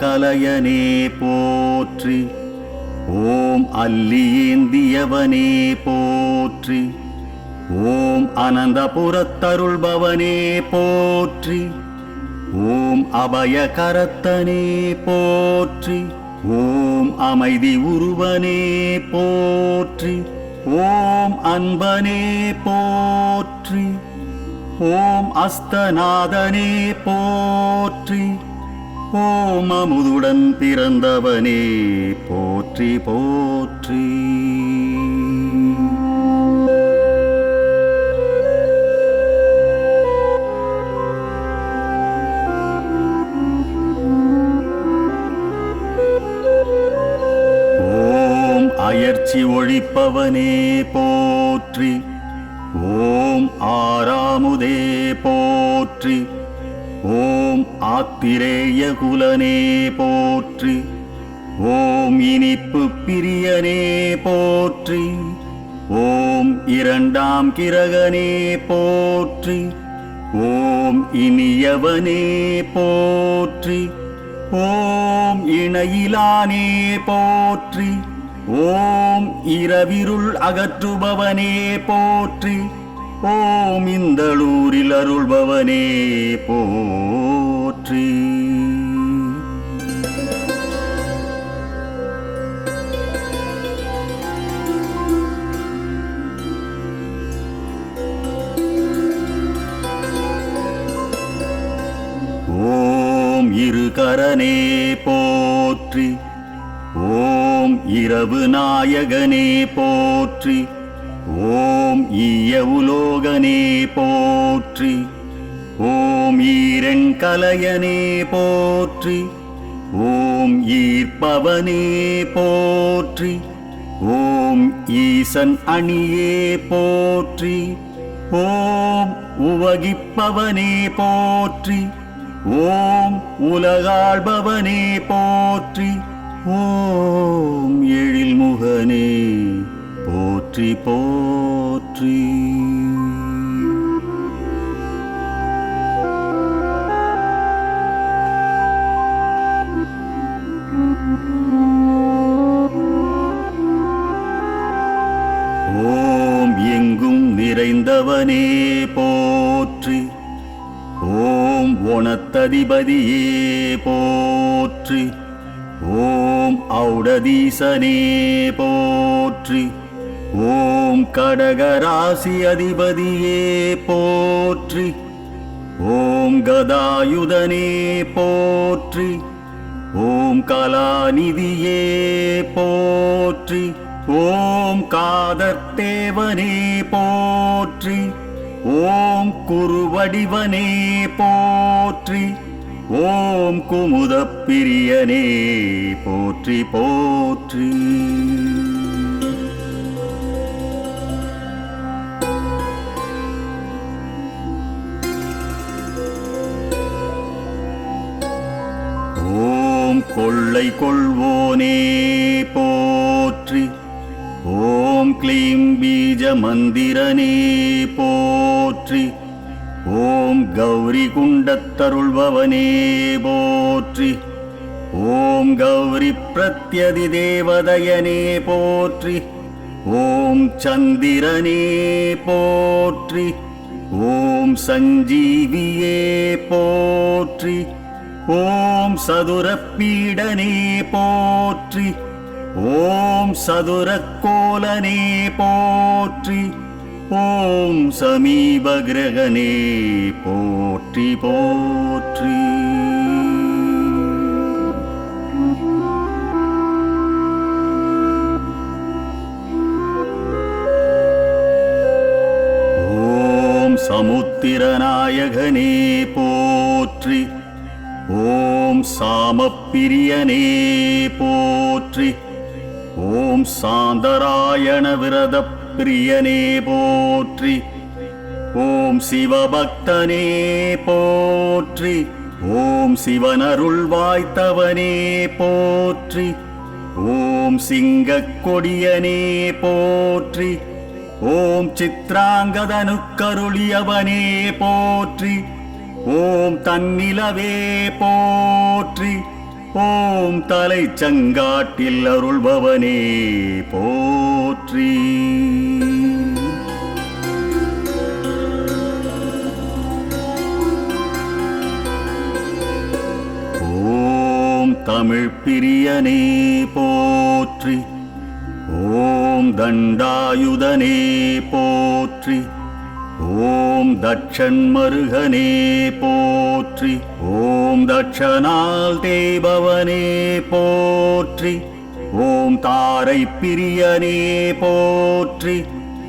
கலையனே போற்றி. ஓம் அல்லியேந்தியவனே போற்றி. ஓம் அனந்தபுரத்தருள்பவனே போற்றி. ஓம் அபயகரத்தனே போற்றி. ஓம் அமைதி உருவனே போற்றி. ஓம் அன்பனே போற்றி. ஓம் அஸ்தநாதனே போற்றி. ஓம் அமுதுடன் பிறந்தவனே போற்றி போற்றி. ஓம் அயர்ச்சி ஒழிப்பவனே போற்றி. ஓம் ஆராமுதே போ பிரேய குலனே போற்றி ஓம் இனிப்பு பிரியனே போற்றி ஓம் இரண்டாம் கிரகனே போற்றி ஓம் இனியவனே போற்றி ஓம் இணையிலானே போற்றி ஓம் இரவிருள் அகற்றுபவனே போற்றி ஓம் இந்தளூரில் அருள்பவனே போ போற்றி. ஓம் இரு கரனே போற்றி. ஓம் இரவு நாயகனே போற்றி. ஓம் ஈய உலோகனே போற்றி. ஓம் ஈரன் கலையனே போற்றி. ஓம் ஈர்ப்பவனே போற்றி. ஓம் ஈசன் அணியே போற்றி. ஓம் உவகிப்பவனே போற்றி. ஓம் உலகாழ்பவனே போற்றி. ஓம் எழில்முகனே போற்றி போற்றி. ஆண்டவனே போற்றி. ஓம் ஒணத்ததிபதியே போற்றி. ஓம் ஔடதீசனே போற்றி. ஓம் கடகராசி அதிபதியே போற்றி. ஓம் கதாயுதனே போற்றி. ஓம் கலாநிதியே போற்றி. ஓம் காதர்த்தேவனே போற்றி. ஓம் குருவடிவனே போற்றி. ஓம் குமுதப்பிரியனே போற்றி போற்றி. ஓம் கொள்ளை கொள்வோனே போற்றி. ஓம் க்ளீம் பீஜ மந்திரனே போற்றி. ஓம் கௌரி குண்டத்தருள்பவனே போற்றி. ஓம் கௌரி பிரத்யதி தேவதயனே போற்றி. ஓம் சந்திரனே போற்றி. ஓம் சஞ்சீவியே போற்றி. ஓம் சதுரப்பீடனே போற்றி. ஓம் சதுரக்கோலனே போற்றி ஓம் சமீப கிரகனே போற்றி போற்றி. ஓம் சமுத்திரநாயகனே போற்றி ஓம் சாமப்பிரியனே போற்றி. ஓம் சாந்தராயண விரத பிரியனே போற்றி. ஓம் சிவபக்தனே போற்றி. ஓம் சிவனருள் வாய்த்தவனே போற்றி. ஓம் சிங்கக் கொடியனே போற்றி. ஓம் சித்ராங்கதனுக்கருளியவனே போற்றி. ஓம் தன்னிலவே போற்றி. ஓம் தலை சங்காட்டில் அருள்பவனே போற்றி. ஓம் தமிழ் பிரியனே போற்றி. ஓம் தண்டாயுதனே போற்றி. ஓம் தட்சன் மருகனே போற்றி. ஓம் ஓம் தட்சணால் தேபவனே போற்றி. ஓம் தாரை பிரியனே போற்றி.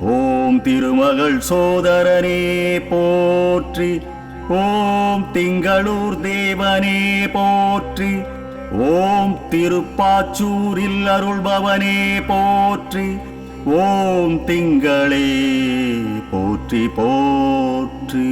ஓம் திருமகள் சோதரனே போற்றி. ஓம் திங்களூர் தேவனே போற்றி. ஓம் திருப்பாச்சூரில் அருள்பவனே போற்றி. ஓம் திங்களே போற்றி போற்றி.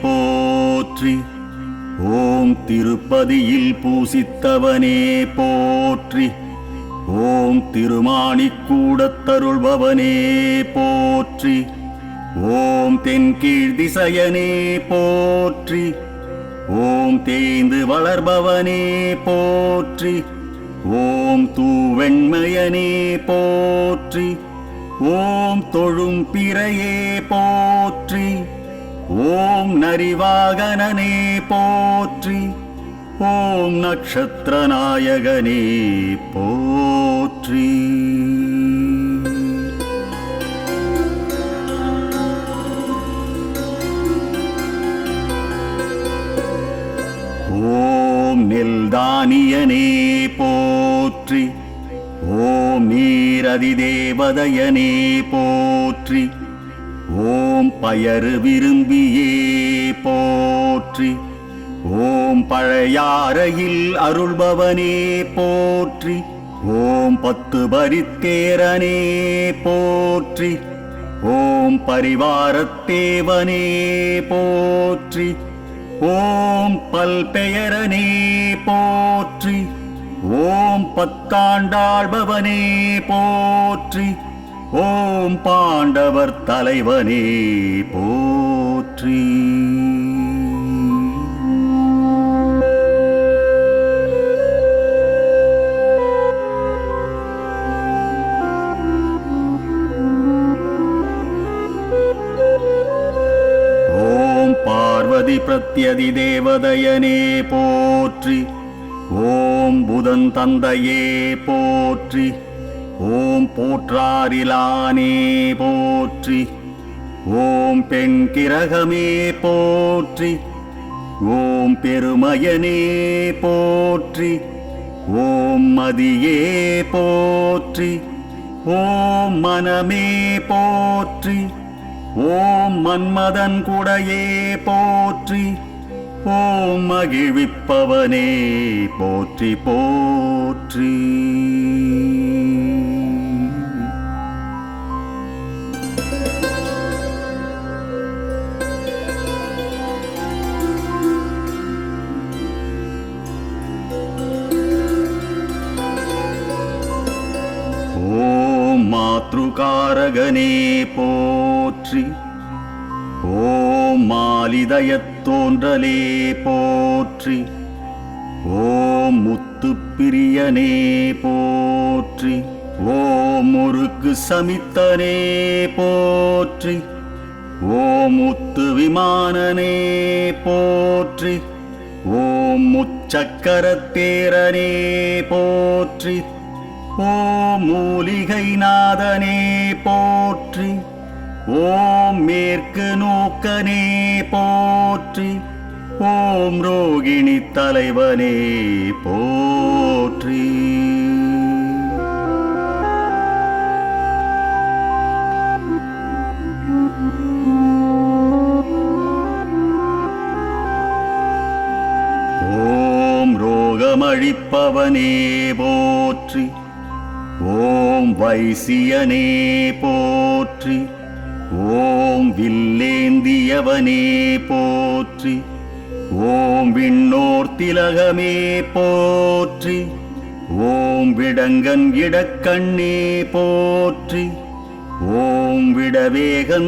போற்றி. ஓம் திருப்பதியில் பூசித்தவனே போற்றி. ஓம் திருமாணிக்கூடத்தருள்பவனே போற்றி. ஓம் தென்கீழ் திசையனே போற்றி. ஓம் தேய்ந்து வளர்பவனே போற்றி. ஓம் தூவெண்மையனே போற்றி. ஓம் தொழும் பிறையே போற்றி. ஓம் நரிவாகனே போற்றி. ஓம் நட்சத்திரநாயகனே போற்றி. ஓம் நெல்தானியனே போற்றி. ஓம் நீரதிதேவதயனே போற்றி. ஓம் பயறு விரும்பியே போற்றி. ஓம் பழையாறையில் அருள்பவனே போற்றி. ஓம் பத்து பரித்தேரனே போற்றி. ஓம் பரிவாரத்தேவனே போற்றி. ஓம் பல்பெயரனே போற்றி. ஓம் பத்தாண்டாள்பவனே போற்றி. ஓம் பாண்டவர் தலைவனே போற்றி. பார்வதி பிரத்யதி தேவதயனே போற்றி. ஓம் புதன் தந்தையே போற்றி. ஓம் போற்றாரிலானே போற்றி. ஓம் பெண் கிரகமே போற்றி. ஓம் பெருமயனே போற்றி. ஓம் மதியே போற்றி. ஓம் மனமே போற்றி. ஓம் மன்மதன் குடையே போற்றி. ஓம் மகிழ்விப்பவனே போற்றி போற்றி. மாத்ருகாரகனே போற்றி ஓம் மாலிதயத்தோன்றலே போற்றி ஓம் முத்துப்பிரியனே போற்றி. ஓம் முறுக்கு சமித்தனே போற்றி. ஓம் முத்து விமானனே போற்றி. ஓம் முச்சக்கரத்தேரனே போற்றி. ஓம் மூலிகை நாதனே போற்றி. ஓம் மேற்கு நோக்கனே போற்றி. ஓம் ரோகிணி தலைவனே போற்றி. பவனே போற்றி. ஓம் வைசியனே போற்றி. ஓம் வில்லேந்தியவனே போற்றி. ஓம் விண்ணோர் திலகமே போற்றி. ஓம் விடங்கன் இடக்கண்ணே போற்றி. ஓம் விடவேகந்தனித்தவனே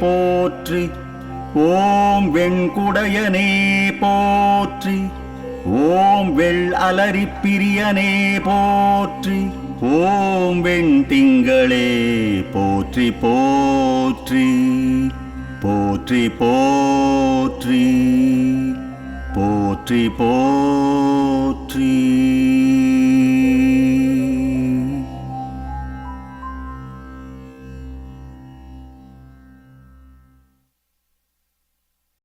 போற்றி. ஓம் வெண்குடையனே போற்றி. ஓம் வெள் அலறி பிரியனே போற்றி. ஓம் வெண் திங்களே போற்றி போற்றி. போற்றி போற்றி. போற்றி போற்றி.